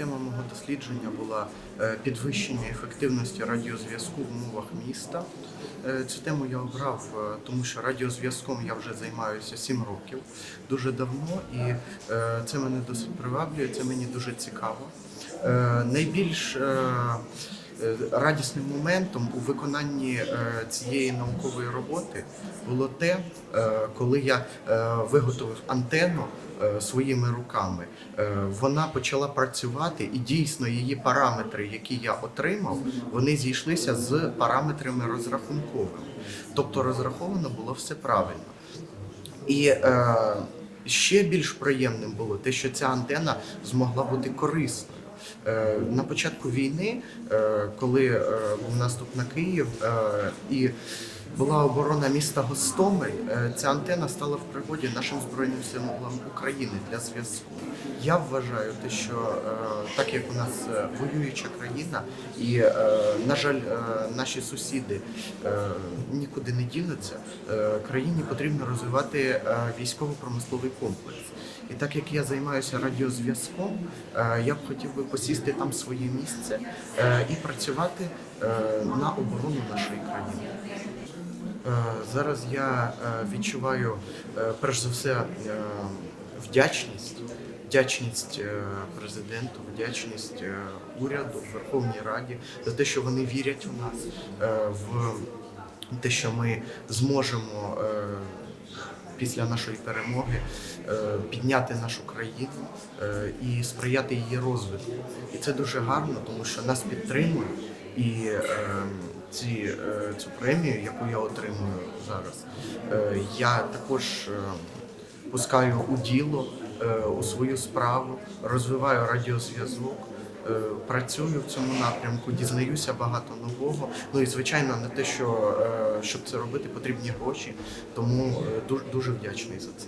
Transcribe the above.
тема мого дослідження була е, підвищення ефективності радіозв'язку в умовах міста. Е, Цю тему я обрав, е, тому що радіозв'язком я вже займаюся 7 років дуже давно, і це мене досить приваблює, це мені дуже цікаво. Найбільш радісним моментом у виконанні е, цієї наукової роботи було те, е, коли я е, виготовив антенну е, своїми руками. Е, Вона почала працювати, і дійсно її параметри, які я отримав, вони зійшлися з параметрами розрахунковими. Тобто розраховано було все правильно. І е, ще більш приємним було те, що ця антена змогла бути корисною. Е, на початку війни, е, коли е, був наступ на Київ і була оборона міста Гостомель, ця антена стала в пригоді нашим збройним силам України для зв'язку. Я вважаю те, що так як у нас воююча країна, і на жаль, наші сусіди нікуди не дінуться, е, країні потрібно розвивати військово-промисловий комплекс. І так як я займаюся радіозв'язком, е, я б хотів би посісти там своє місце е, і працювати е, на оборону нашої країни. Зараз я відчуваю перш за все вдячність, вдячність президенту, вдячність уряду, Верховній Раді за те, що вони вірять у нас, в те, що ми зможемо. Після нашої перемоги е, підняти нашу країну е, і сприяти її розвитку. І це дуже гарно, тому що нас підтримують. І е, ці, е, цю премію, яку я отримую зараз, я також е, пускаю у діло, у свою справу, розвиваю радіозв'язок. Е, Працюю в цьому напрямку, дізнаюся багато нового. Ну і звичайно, на те, що е, щоб це робити, потрібні гроші. Тому е, дуже дуже вдячний за це.